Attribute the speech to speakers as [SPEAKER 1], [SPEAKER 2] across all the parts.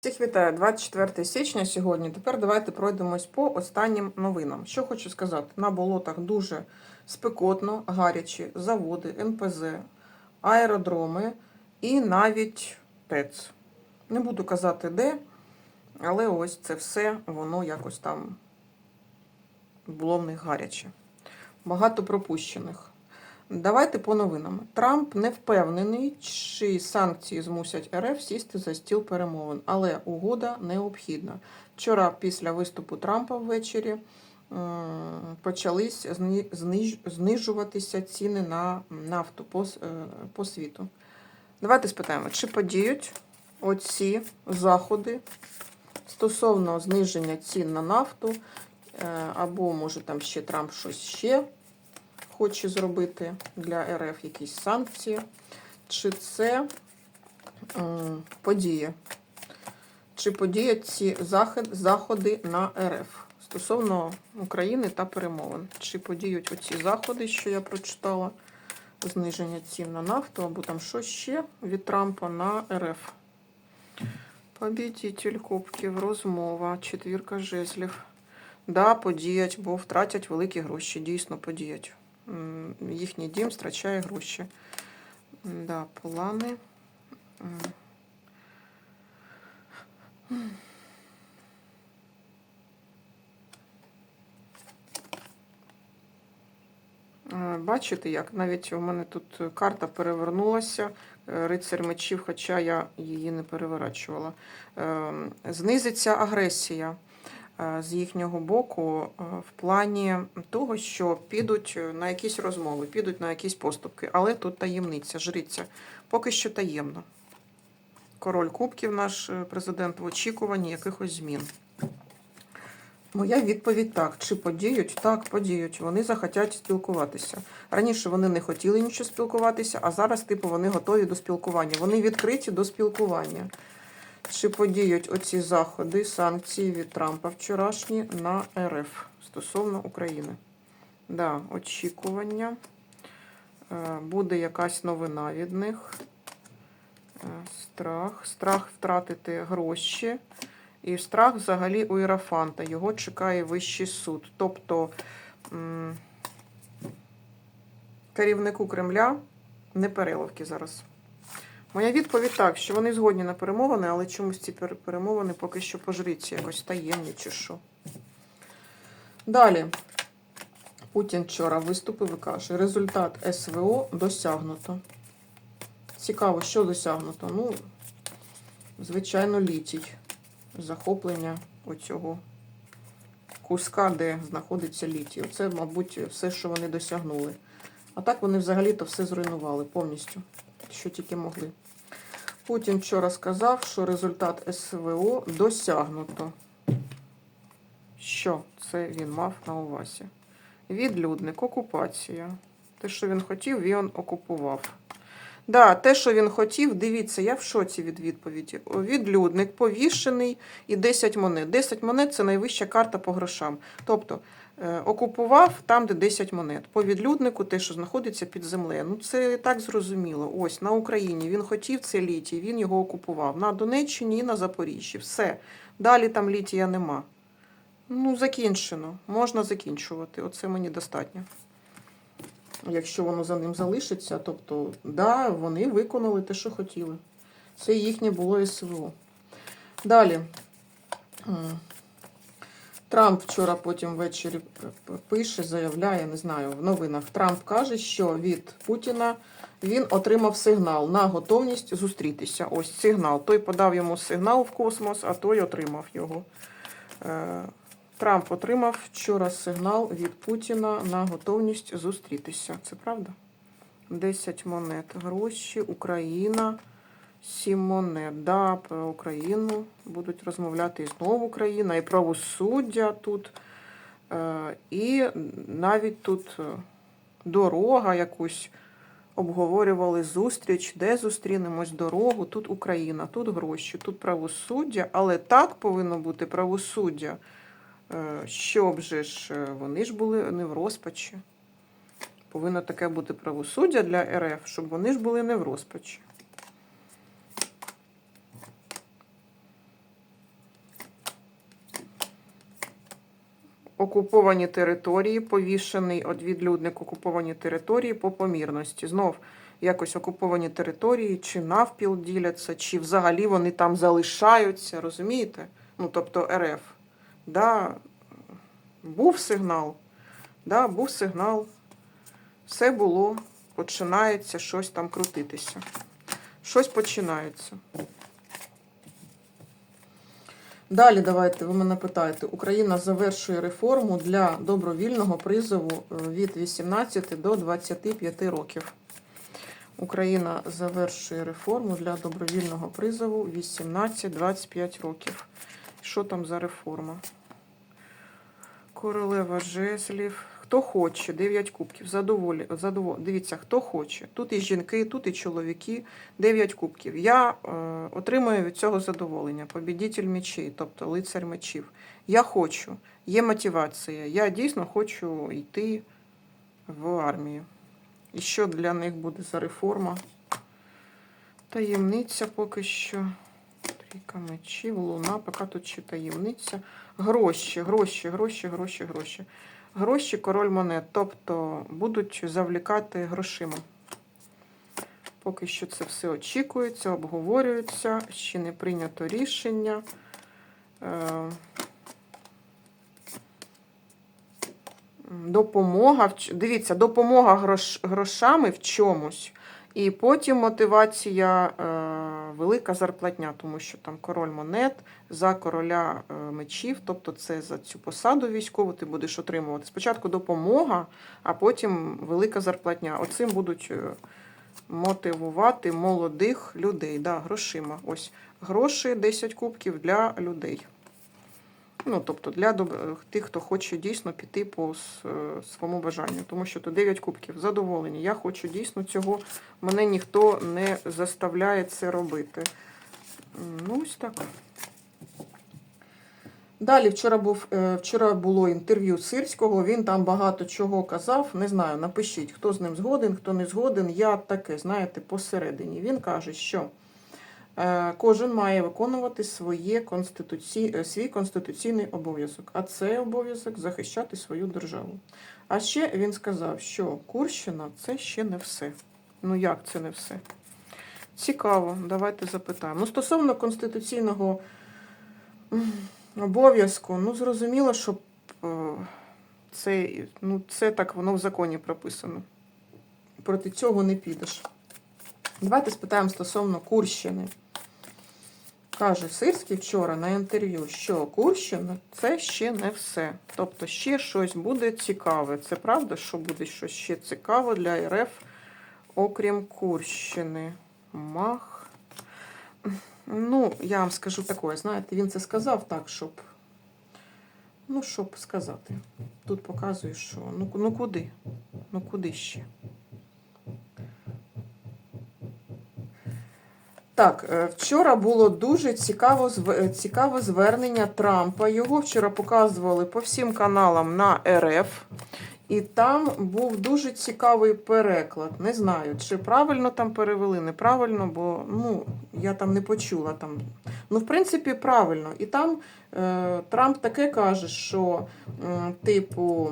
[SPEAKER 1] Всіх вітаю, 24 січня сьогодні. Тепер давайте пройдемось по останнім новинам. Що хочу сказати, на болотах дуже спекотно, гарячі заводи, НПЗ, аеродроми і навіть ТЕЦ. Не буду казати де, але ось це все, воно якось там було в них гаряче. Багато пропущених. Давайте по новинам. Трамп не впевнений, чи санкції змусять РФ сісти за стіл перемовин, але угода необхідна. Вчора, після виступу Трампа ввечері, почались знижуватися ціни на нафту е, по світу. Давайте спитаємо, чи подіють оці заходи стосовно зниження цін на нафту, е, або може там ще Трамп щось ще хоче зробити для РФ якісь санкції, чи це подія? Чи подіють ці заходи на РФ стосовно України та перемовин? Чи подіють оці заходи, що я прочитала, зниження цін на нафту, або там що ще від Трампа на РФ? Побідітель Кубків, розмова, четвірка жезлів. Да, подіять, бо втратять великі гроші, дійсно подіять. Їхній дім втрачає гроші. Да, плани. Е, Бачите, як навіть у мене тут карта перевернулася, е, рицар мечів, хоча я її не переворачувала. Е, Знизиться агресія з їхнього боку е, в плані того, що підуть на якісь розмови, підуть на якісь поступки. Але тут таємниця, жриця. Поки що таємно. Король Кубків, наш е, президент, в очікуванні якихось змін. Моя відповідь так. Чи подіють? Так, подіють. Вони захотять спілкуватися. Раніше вони не хотіли нічого спілкуватися, а зараз, типу, вони готові до спілкування. Вони відкриті до спілкування. Чи подіють оці заходи, санкції від Трампа вчорашні на РФ стосовно України? Да, очікування. Е, Буде якась новина від них. Е, Страх. Страх втратити гроші. І страх взагалі у Ірафанта. Його чекає вищий суд. Тобто керівнику Кремля не переливки зараз. Моя відповідь так, що вони згодні на перемовини, але чомусь ці перемовини поки що по жриці якось таємні чи що. Далі. Путін вчора виступив і каже, результат СВО досягнуто. Цікаво, що досягнуто? Ну, звичайно, літій. Захоплення оцього куска, де знаходиться літій. Це, мабуть, все, що вони досягнули. А так вони взагалі-то все зруйнували повністю, що тільки могли. Путін вчора сказав, що результат СВО досягнуто. Що це він мав на увазі? Відлюдник, окупація. Те, що він хотів, він окупував. Да, те, що він хотів, дивіться, я в шоці від відповіді. Відлюдник, повішений і 10 монет. 10 монет це найвища карта по грошам. Тобто окупував там, де 10 монет. По відлюднику те, що знаходиться під землею. Ну це так зрозуміло. Ось на Україні він хотів це літій, він його окупував. На Донеччині і на Запоріжжі. Все. Далі там літія нема. Ну, закінчено. Можна закінчувати. Оце мені достатньо. Якщо воно за ним залишиться, тобто, да, вони виконали те, що хотіли. Це їхнє було СВО. Далі. Трамп вчора потім ввечері пише, заявляє, не знаю, в новинах. Трамп каже, що від Путіна він отримав сигнал на готовність зустрітися. Ось сигнал. Той подав йому сигнал в космос, а той отримав його. Е, Трамп отримав вчора сигнал від Путіна на готовність зустрітися. Це правда? 10 монет. Гроші, Україна, 7 монет. Да, про Україну будуть розмовляти і знову Україна, і правосуддя тут. Е, І навіть тут е, дорога якусь обговорювали зустріч, де зустрінемось дорогу. Тут Україна, тут гроші, тут правосуддя, але так повинно бути правосуддя. Е, щоб же ж вони ж були не в розпачі. Повинно таке бути правосуддя для РФ, щоб вони ж були не в розпачі. Окуповані території, повішений відлюдник окуповані території по помірності. Знов якось окуповані території, чи навпіл діляться, чи взагалі вони там залишаються, розумієте? Ну, тобто РФ. Да, був сигнал, да, був сигнал, все було, починається щось там крутитися. Щось починається. Далі давайте ви мене питаєте. Україна завершує реформу для добровільного призову е, від 18 до 25 років. Україна завершує реформу для добровільного призову 18-25 років. Що там за реформа? Королева жезлів. Хто хоче, 9 кубків. Задоволі, задовол... Дивіться, хто хоче. Тут і жінки, тут і чоловіки, 9 кубків. Я е, отримую від цього задоволення. Побідітель мечей, тобто лицар мечів. Я хочу, є мотивація. Я дійсно хочу йти в армію. І що для них буде за реформа? Таємниця поки що. Трійка мечів, луна, поки тут ще таємниця. Гроші, гроші, гроші, гроші, гроші. Гроші, король монет. Тобто будуть завлікати грошима. Поки що це все очікується, обговорюється, ще не прийнято рішення. Е, Допомога, дивіться, допомога грош, грошами в чомусь. І потім мотивація е, велика зарплатня, тому що там король монет за короля е, мечів, тобто це за цю посаду військову ти будеш отримувати. Спочатку допомога, а потім велика зарплатня. Оцим будуть е, мотивувати молодих людей. Да, грошима. Ось гроші 10 кубків для людей. Ну, тобто для тих, хто хоче дійсно піти по е, своєму бажанню. Тому що то 9 кубків задоволені. Я хочу дійсно цього. Мене ніхто не заставляє це робити. Ну, ось так. Далі вчора був е, вчора було інтерв'ю Сирського. Він там багато чого казав. Не знаю, напишіть, хто з ним згоден, хто не згоден. Я таке, знаєте, посередині. Він каже, що е, кожен має виконувати своє конституці... е, свій конституційний обов'язок, а це обов'язок захищати свою державу. А ще він сказав, що Курщина це ще не все. Ну як це не все? Цікаво, давайте запитаємо. Ну, стосовно конституційного обов'язку, ну зрозуміло, що е, це, ну, це так воно в законі прописано. Проти цього не підеш. Давайте спитаємо стосовно Курщини. Каже Сирський вчора на інтерв'ю, що Курщина це ще не все. Тобто ще щось буде цікаве. Це правда, що буде щось ще цікаве для РФ, окрім Курщини. Мах. Ну, я вам скажу таке, знаєте, він це сказав так, щоб. Ну, щоб сказати. Тут показує, що. Ну, ну куди? Ну куди ще? Так, е, вчора було дуже цікаво, е, цікаве звернення Трампа. Його вчора показували по всім каналам на РФ. І там був дуже цікавий переклад. Не знаю, чи правильно там перевели, неправильно, бо ну, я там не почула. Там. Ну, в принципі, правильно. І там е, Трамп таке каже, що, м, типу,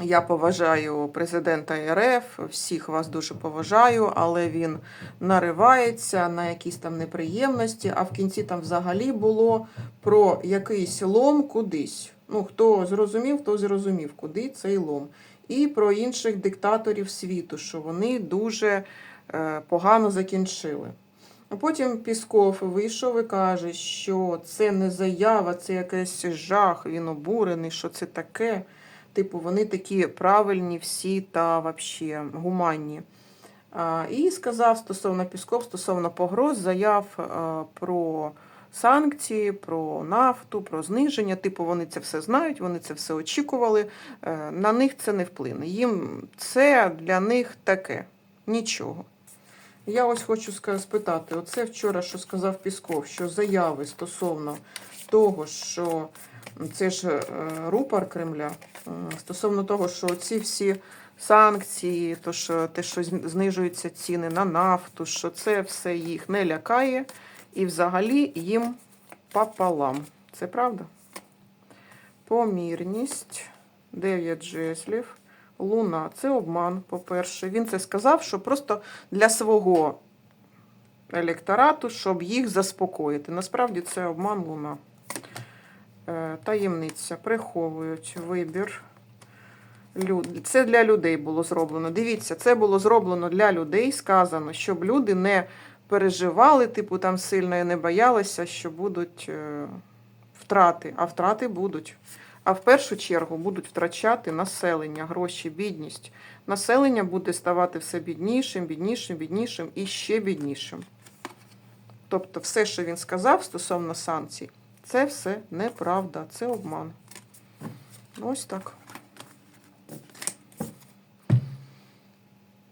[SPEAKER 1] я поважаю президента РФ, всіх вас дуже поважаю, але він наривається на якісь там неприємності, а в кінці там взагалі було про якийсь лом кудись. Ну, хто зрозумів, хто зрозумів, куди цей лом. І про інших диктаторів світу, що вони дуже е, погано закінчили. А потім Пісков вийшов і каже, що це не заява, це якийсь жах, він обурений, що це таке. Типу, вони такі правильні всі та вообще гуманні. І сказав стосовно Пісков, стосовно погроз, заяв про санкції, про нафту, про зниження. Типу, вони це все знають, вони це все очікували. Е, На них це не вплине. Їм це для них таке. Нічого. Я ось хочу спитати: оце вчора, що сказав Пісков, що заяви стосовно того, що це ж е, рупор Кремля, е, стосовно того, що ці всі санкції, то що те, що знижуються ціни на нафту, що це все їх не лякає, і взагалі їм пополам. Це правда? Помірність. 9 жезлів. Луна. Це обман, по-перше. Він це сказав, що просто для свого електорату, щоб їх заспокоїти. Насправді це обман Луна. Е, Таємниця. Приховують вибір. Це для людей було зроблено. Дивіться, це було зроблено для людей. Сказано, щоб люди не переживали, типу там сильно і не боялися, що будуть е, втрати. А втрати будуть. А в першу чергу будуть втрачати населення, гроші, бідність. Населення буде ставати все біднішим, біднішим, біднішим і ще біднішим. Тобто, все, що він сказав стосовно санкцій, це все неправда, це обман. Ось так.